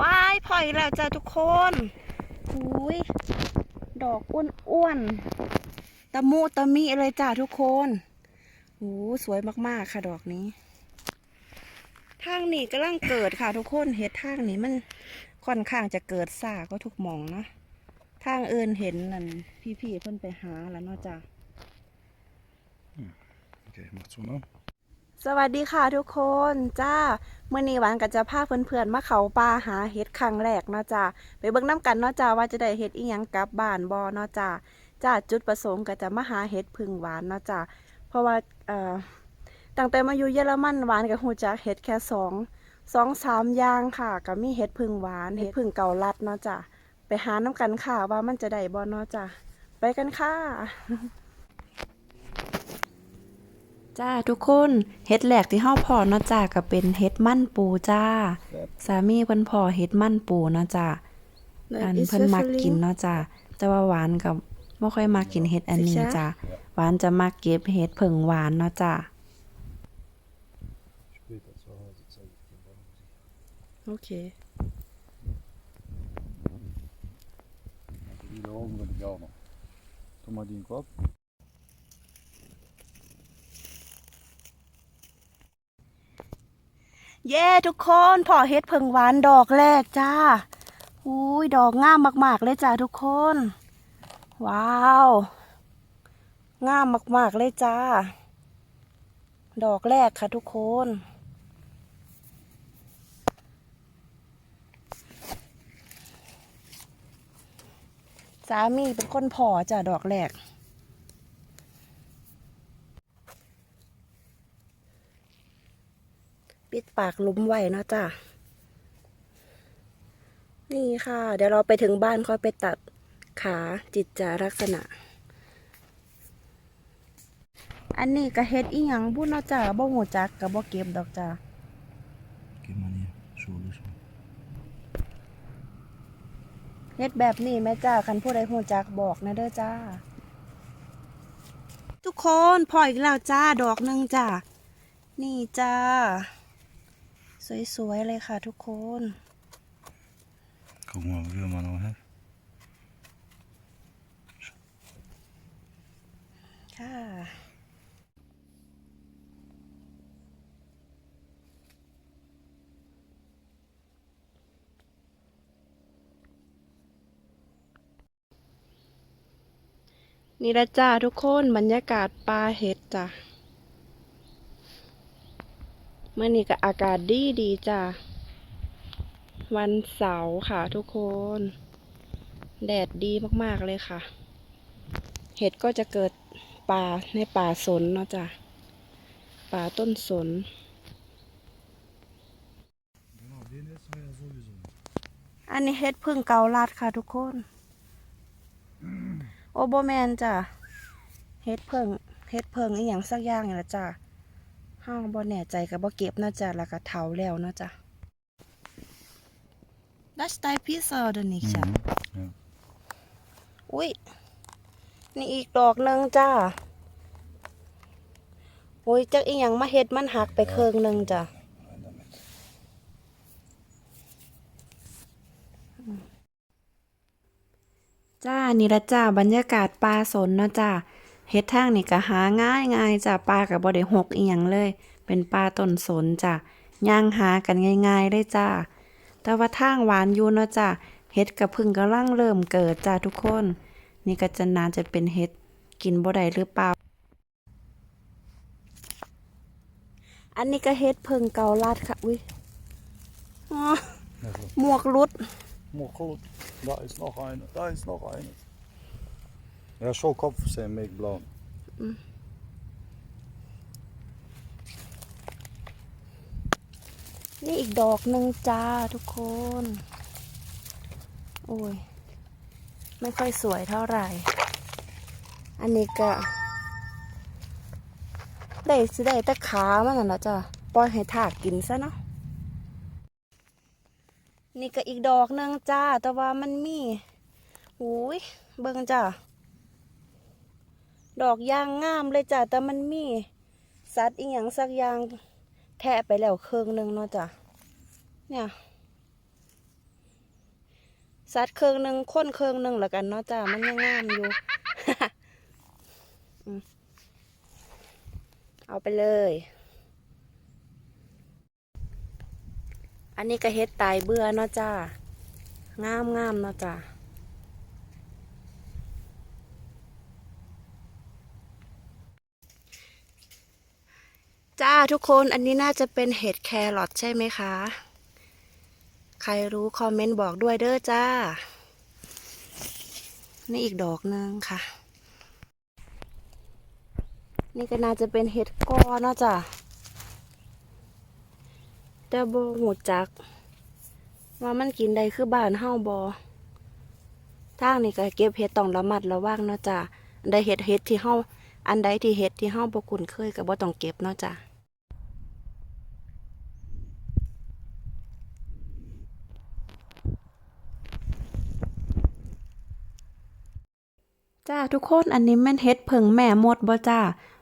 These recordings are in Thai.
ว้ายพออีกแล้วจ้าทุกคนหุยดอกอ้วนๆตะมูตะมีเลยจ้าทุกคนหูสวยมากๆค่ะดอกนี้ ทางนี้กำลังเกิดค่ะทุกคนเห็ดทางนี้มันค่อนข้างจะเกิดซาก็ทุกหมองนะทางเอินเห็นนั่นพี่ๆเพิ่นไปหาแล้วเนาะจ้า Okej, Mats honom. สวัสดีค่ะทุกคนจ้าเมื่อนี้หวานก็จะพาเพื่อนๆมาเขาป่าหาเห็ดครั้งแรกเนาะจ้าไปเบิ่งน้ำกันเนาะจ้าว่าจะได้เห็ดอีหยังกลับบ้านบ่เนาะจ้าจ้าจุดประสงค์ก็จะมาหาเห็ดพึ่งหวานเนาะจ้าเพราะว่าเอ่อตั้งแต่มาอยู่เยอรมันหวานกับหูจักเห็ดแค่สองสองสามอย่างค่ะก็มีเห็ดพึ่งหวานเห็ดพึ่งเกาลัดเนาะจ้าไปหาน้ำกันค่ะว่ามันจะได้บ่เนาะจ้าไปกันค่ะ จ้าทุกคนเฮ็ดแหลกที่เฮาพอเนาะจ้าก็เป็นเฮ็ดมั่นปูจ้า สามีเพิ่นพอเฮ็ดมั่นปูเนาะจ้าอันเพิ่นมักกินเนาะจ้าแต่ว่าหวานกับบ่ค่อยมักกินเฮ็ดอันนี้จ้าหวานจะมักเก็บเฮ็ดผึ่งหวานเนาะจ้า Spritet så har jag sagt det bara. โอเค Jag vill ha om det gärna. Ta med din kopp. เย้ทุกคนพอเฮ็ดผึ่งหวานดอกแรกจ้าอุ้ยดอกงามมาก ๆ เลยจ้าทุกคน ว้าว งามมาก ๆ เลยจ้า ดอกแรกค่ะทุกคน สามีเป็นคนพอจ้ะดอกแรก ปิดปากหลุมไว้เนาะจ้ะนี่ค่ะ เดี๋ยวเราไปถึงบ้านค่อยไปตัดขาจิตจาลักษณะ อันนี้ก็เฮ็ดอีหยังบุญเนาะจ้ะบ่หูจักก็บ่เก็บดอกจ้ะ Gud man ner. Så eller så. เฮ็ดแบบนี้แม่จ้าคันผู้ใดหูจักบอกนะเด้อจ้า ทุกคนพออีกแล้วจ้าดอกหนึ่งจ้านี่จ้า สวยๆเลยค่ะทุกคน Kom ihåg hur man har här. ค่ะนี่ละจ้าทุกคนบรรยากาศปลาเห็ดจ้ะ เมื่อนี้ก็อากาศดีดีจ้ะวันเสาร์ค่ะทุกคน แดดดีมากๆเลยค่ะ เห็ดก็จะเกิดป่าในป่าสนเนาะจ้ะป่าต้นสน อันนี้เห็ดพึ่งเกาลัดค่ะทุกคน โอโบแมนจ้ะเห็ดเพิ่งเห็ดเพิ่งอีหยังสักอย่างนี่ละจ้ะ ห้างบ่แน่ใจกับบ่เก็บนะจ้ะแล้วก็เถาแล้วเนาะจ้ะ Das ist dein Pizza oder nicht จ้ะ Ja. อุ้ยนี่อีกดอกหนึ่งจ้าอุ้ยจักอีหยังมาเฮ็ดมันหักไปเคิงหนึ่งจ้ะ Vänta med. จ้านี่ละจ้าบรรยากาศปลาสนเนาะจ้า เฮ็ดทางนี่ก็หาง่ายง่ายจ้าปลากับบ่ได้หกอีหยังเลย เป็นปลาต้นสนจ้าย่างหากันง่ายๆเลยจ้าแต่ว่าทางหวานอยู่เนาะจ้าเฮ็ดกับพึ่งกำลังเริ่มเกิดจ้าทุกคน นี่ก็จะน่าจะเป็นเฮ็ดกินบ่ได้หรือเปล่า อันนี้ก็เฮ็ดเพิ่งเกาลัดค่ะอุ้ยอ๋อ Alltså, หมวกรุด Morkot. Där är nog en. Där är nog en. Jag såg kopp sen mig blad. นี่อีกดอกหนึ่งจ้าทุกคน โอ้ย ไม่ค่อยสวยเท่าไหร่ อันนี้ก็ ได้สิได้แต่ขามันน่ะเนะจ้ะปล่อยให้ถากกินซะเนาะ นี่ก็อีกดอกหนึ่งจ้า แต่ว่ามันมีอุ้ย เบิ่งจ้า ดอกยางงามเลยจ้ะแต่มันมีสัตว์อีหยังสักอย่างแทะไปแล้วเครื่องหนึงเนาะจ้ะเนี่ยสัตว์เครื่องหนึ่งคนเครื่องหนึ่งแล้วกันเนาะจ้ามันยังงามอยู่เอาไปเลย อันนี้ก็เฮ็ดตายเบื่อเนาะจ้างามงามเนาะจ้า จ้าทุกคนอันนี้น่าจะเป็นเห็ดแครอทใช่ไหมคะ ใครรู้คอมเมนต์บอกด้วยเด้อจ้า นี่อีกดอกหนึงค่ะ นี่ก็น่าจะเป็นเห็ดกอเนาะจ้ะแต่บหูจัก ว่ามันกินได้คือบ้านเฮาบ่ทางนี่ก็เก็บเห็ดต้องระมัดระวังเนาะจ้ะใดเห็ดเห็ดที่เฮาอันใดที่เห็ดที่เฮาบ่คุ้นเคยก็บ่ต้องเก็บเนาะจ้ะ จ้าทุกคนอันนี้แม่นเฮ็ดเพิงแม่มดบ่จ้า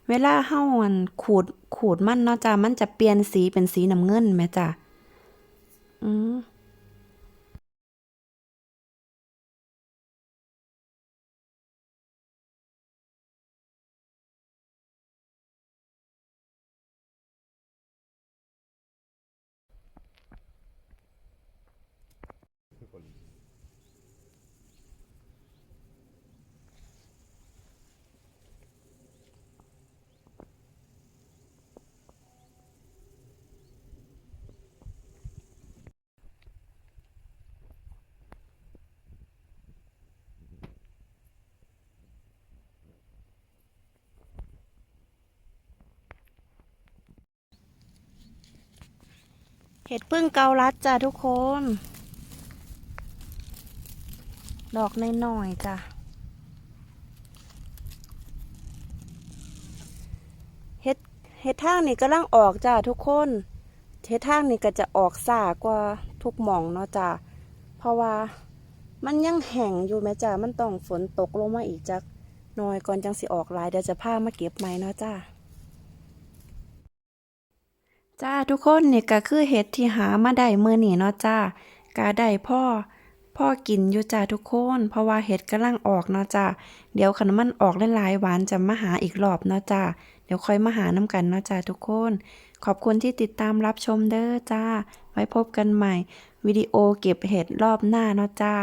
เวลาเฮาอันขูดขูดมันเนาะจ้า มันจะเปลี่ยนสีเป็นสีน้ำเงินแม่จ้า เห็ดพึ่งเกาลัดจ้าทุกคน ดอกน้อยๆจ้ะ เห็ดเห็ดทางนี่กำลังออกจ้าทุกคน เห็ดทางนี่ก็จะออกสากว่าทุกหม่องเนาะจ้าเพราะว่ามันยังแห้งอยู่แม่จ้ามันต้องฝนตกลงมาอีกจักหน่อยก่อนจังสิออกลายเดี๋ยวจะพามาเก็บใหม่เนาะจ้า จ้าทุกคนนี่ก็คือเห็ดที่หามาได้เมื้อนี้เนาะจ้ากาได้พ่อพ่อกินอยู่จ้าทุกคน เพราะว่าเห็ดกำลังออกเนาะจ้าเดี๋ยวคันมันออกหลายๆหวานจะมาหาอีกรอบเนาะจ้าเดี๋ยวค่อยมาหาน้ำกันเนาะจ้าทุกคน ขอบคุณที่ติดตามรับชมเด้อจ้า ไว้พบกันใหม่ วิดีโอเก็บเห็ดรอบหน้าเนาะจ้า